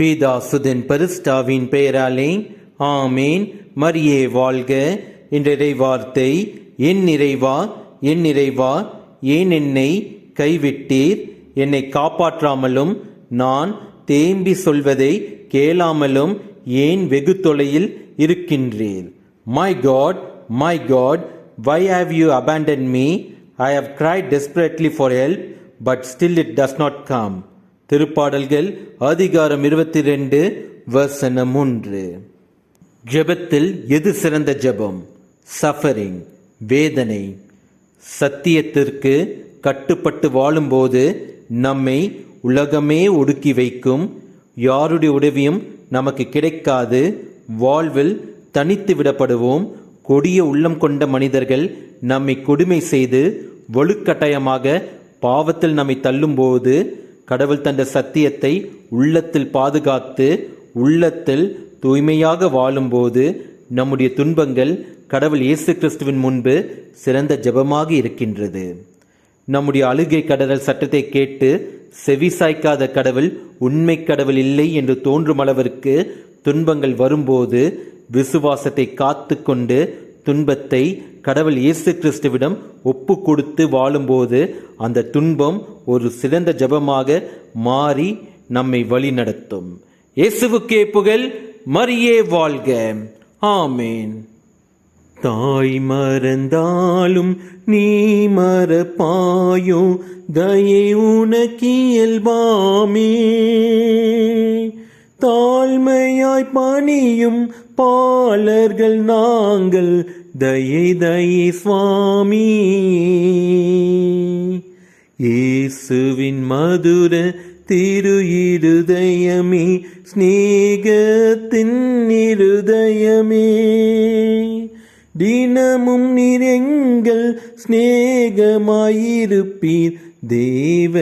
பீதாசுதன் பரிஸ்டாவின் பெயராலே ஆமேன். மரியே வாழ்க. என்றை வார்த்தை என் நிறைவா என் நிறைவா ஏன் என்னை கைவிட்டீர்? என்னை காப்பாற்றாமலும் நான் தேம்பி சொல்வதை கேளாமலும் ஏன் வெகு தொலையில் இருக்கின்றீர்? My God my God why have you abandon me I have cried desperately for help but still it does not come திருப்பாடல்கள் அதிகாரம் இருபத்தி ரெண்டு வசனம் ஒன்று. ஜெபத்தில் எது சிறந்த ஜெபம்? சஃபரிங் வேதனை. சத்தியத்திற்கு கட்டுப்பட்டு வாழும்போது நம்மை உலகமே ஒடுக்கி வைக்கும். யாருடைய உதவியும் நமக்கு கிடைக்காது. வாழ்வில் தனித்து விடப்படுவோம். கொடிய உள்ளம் கொண்ட மனிதர்கள் நம்மை கொடுமை செய்து வலுக்கட்டாயமாக பாவத்தில் நம்மை தள்ளும்போது கடவுள் தந்த சத்தியத்தை உள்ளத்தில் பாதுகாத்து உள்ளத்தில் தூய்மையாக வாழும்போது நம்முடைய துன்பங்கள் கடவுள் இயேசு கிறிஸ்துவின் முன்பு சிறந்த ஜெபமாக இருக்கின்றது. நம்முடைய அழுகை கடல் சட்டத்தை கேட்டு செவி சாய்க்காத கடவுள் உண்மை கடவுள் இல்லை என்று தோன்றும் அளவிற்கு துன்பங்கள் வரும்போது விசுவாசத்தை காத்து கொண்டு துன்பத்தை கடவுள் இயேசு கிறிஸ்துவிடம் ஒப்பு கொடுத்து வாழும்போது அந்த துன்பம் ஒரு சிறந்த ஜெபமாக மாறி நம்மை வழிநடத்தும். இயேசுவுக்கே புகழ் மரியே வாழ்க. ஆமேன். தாய் மறந்தாலும் நீ மறப்பாயோ தயை உனக்கியல்பாமே தாழ்மையாய் பணியும் பாலர்கள் நாங்கள். தயை தயை சுவாமி. இயேசுவின் மதுர திரு இருதயமே ஸ்நேகத்தின் இருதயமே. தினமும் நீர் ஸ்நேகமாயிருப்பீர் சிநேகமாயிருப்பீர். தேவ